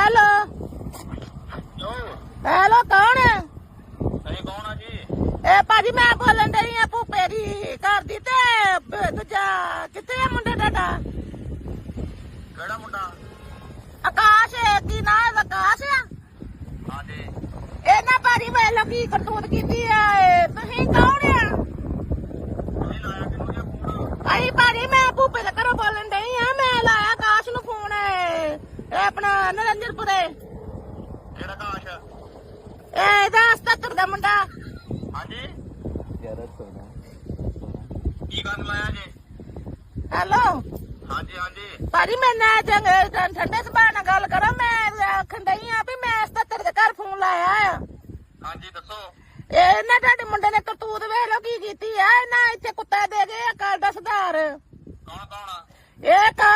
Hello. ਜੋ hello ਕੌਣ ਹੈ ਸਹੀ ਕੌਣ ਆ ਜੀ? ਇਹ ਭਾਜੀ ਮੈਂ ਬੋਲਣ ਡਈ ਆ ਭੂਪੇ ਦੀ ਘਰ ਦੀ ਤੇ ਬ- ਦੂਜਾ ਕਿੱਥੇ ਆ ਮੁੰਡਾ ਤੁਹਾਡਾ? ਕਿਹੜਾ ਮੁੰਡਾ? ਆਕਾਸ਼ ਕੀ ਨਾਂ ਹੈ ਆਕਾਸ਼ ਆ? ਹਾਂਜੀ। ਇਹ ਨਾ ਭਾਜੀ ਮੈਂ ਲੋਕੀ ਕਰਤੂਤ ਕੀਤੀ ਆਪਣਾ ਨਰਿੰਦਰਪੁਰੇ। ਕਿਹੜਾ ਕਾਸ਼? ਇਹ ਦਾ 77 ਦਾ ਮੁੰਡਾ। ਹਾਂਜੀ? ਕੀ ਕਰਨ ਲਾਇਆ ਜੀ? ਹੈਲੋ? ਹਾਂਜੀ ਹਾਂਜੀ। ਭਾਜੀ ਮੈਂ ਨਾ ਠੰਡੇ ਨਾਲ ਗੱਲ ਕਰਾਂ। ਮੈਂ ਆਖਣ ਆ ਵੀ ਮੈਂ 77 ਦੇ ਘਰ ਫੋਨ ਲਾਇਆ ਆ। ਹਾਂਜੀ ਦੱਸੋ। ਇਹ ਨਾ ਤੁਹਾਡੇ ਮੁੰਡੇ ਨੇ ਕਰਤੂਤ ਵੇਖ ਲੋ ਕੀ ਕੀਤੀ ਆ। ਨਾ ਇੱਥੇ ਕੁੱਤਾ ਦੇ ਗਏ ਅਕਾਲ ਦਾ ਸੁਧਾਰ। ਕੌਣ ਕੌਣ ਇਹ ਕਾ